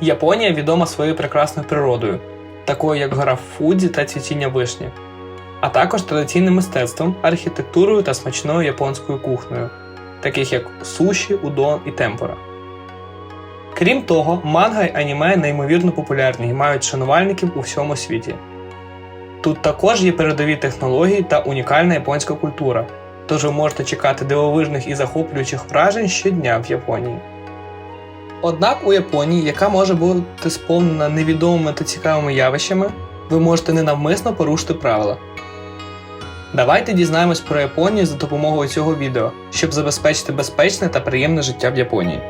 Японія відома своєю прекрасною природою, такою як гора Фудзі та цвітіння вишні, а також традиційним мистецтвом, архітектурою та смачною японською кухнею, таких як суші, удон і темпура. Крім того, манга й аніме неймовірно популярні і мають шанувальників у всьому світі. Тут також є передові технології та унікальна японська культура, тож ви можете чекати дивовижних і захоплюючих вражень щодня в Японії. Однак у Японії, яка може бути сповнена невідомими та цікавими явищами, ви можете ненавмисно порушити правила. Давайте дізнаємось про Японію за допомогою цього відео, щоб забезпечити безпечне та приємне життя в Японії.